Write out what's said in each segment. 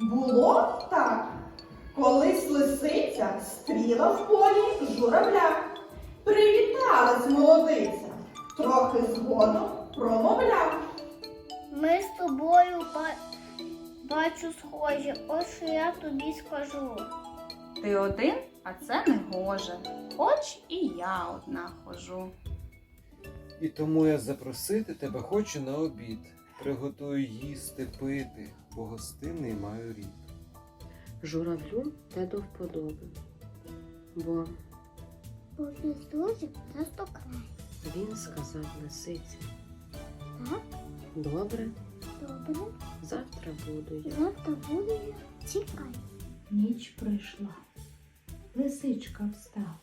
Було так. Колись лисиця стріла в полі журавля. Привіталась молодиця, трохи згодом промовляв. Ми з тобою ба- бачу схожі, ось що я тобі скажу. Ти один, а це не гоже. Хоч і я одна хожу. І тому я запросити тебе хочу на обід. Приготую їсти, пити, бо гостинний маю рід. Журавлю те до вподоби, бо Поки служить, застукай. він сказав лисиці. Так, Добре, добре, завтра буду я. завтра буду я. Чекай. Ніч прийшла, лисичка встала,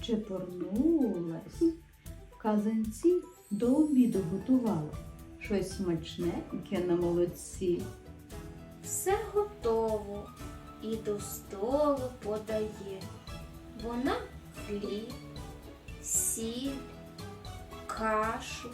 чепурнулась, в казанці до обіду готувала, щось смачненьке на молодці. Все готово і до столу подає. Вона хліб, сіль, кашу,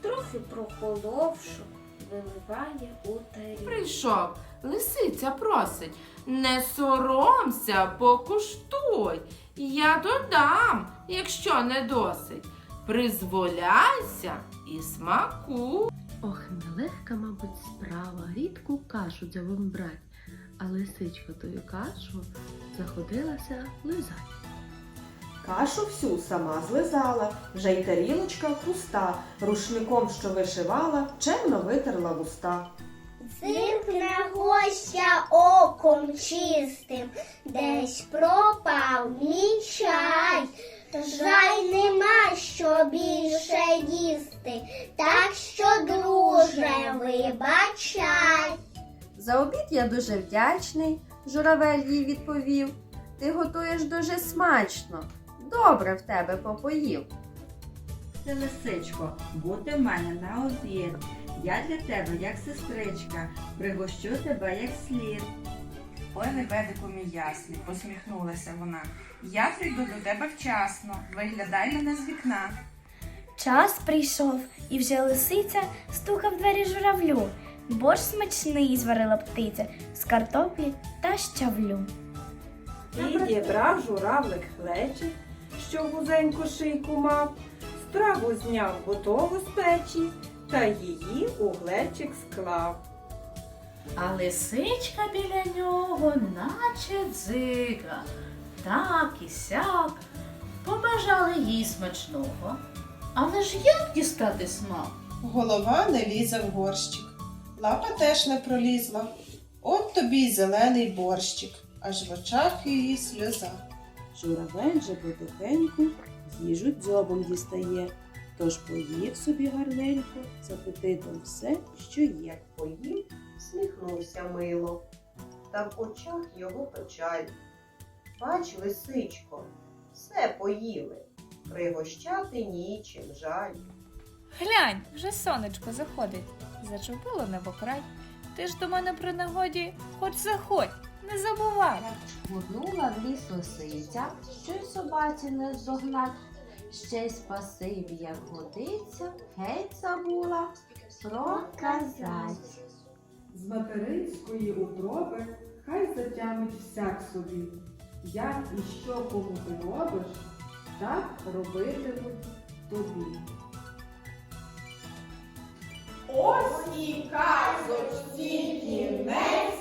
трохи прохоловшу, виливає у тарілку. Прийшов, лисиця просить. Не соромся, покуштуй. Я додам, якщо не досить. Призволяйся і смаку. Ох, нелегка, мабуть, справа. Рідку кашу дзьобом брать, а лисичка тою кашу заходилася лизать. Кашу всю сама злизала, вже й тарілочка пуста, рушником, що вишивала, чемно витерла вуста. Зиркне гостя оком чистим, десь пропав мій чай. Жаль нема їсти, так що, друже, вибачай. За обід я дуже вдячний, журавель їй відповів. Ти готуєш дуже смачно. Добре в тебе попоїв. Це лисичко, бути в мене на обід. Я для тебе, як сестричка, пригощу тебе як слід. Ой, лебедику мій ясний, посміхнулася вона. Я прийду до тебе вчасно. Виглядай мене з вікна. Час прийшов, і вже лисиця стука в двері журавлю. Борщ смачний зварила птиця з картоплі та щавлю. І дібрав журавлик глечик, що вузеньку шийку мав, страву зняв готову з печі, та її у глечик склав. А лисичка біля нього, наче дзига, так і сяк, побажали їй смачного. Але ж як дістати смак? Голова не лізе в горщик, лапа теж не пролізла. От тобі й зелений борщик, аж в очах її сльоза. Журавель же потихеньку їжу дзьобом дістає, тож поїв собі гарненько, з апетитом все, що є. Поїв, сміхнувся мило, та в очах його печаль. Бач, лисичко, все поїли, пригощати нічим жаль. Глянь, вже сонечко заходить. Зачепило небо край. Ти ж до мене при нагоді, хоч заходь, не забувай. Гурнула в ліс лисиця, що й собаці не здогнать. Ще й спасибі, як годиться, геть забула проказать. З материнської утроби хай затямить всяк собі. Як і що кому ти робиш, так робитиму тобі. Ось і казочці кінець.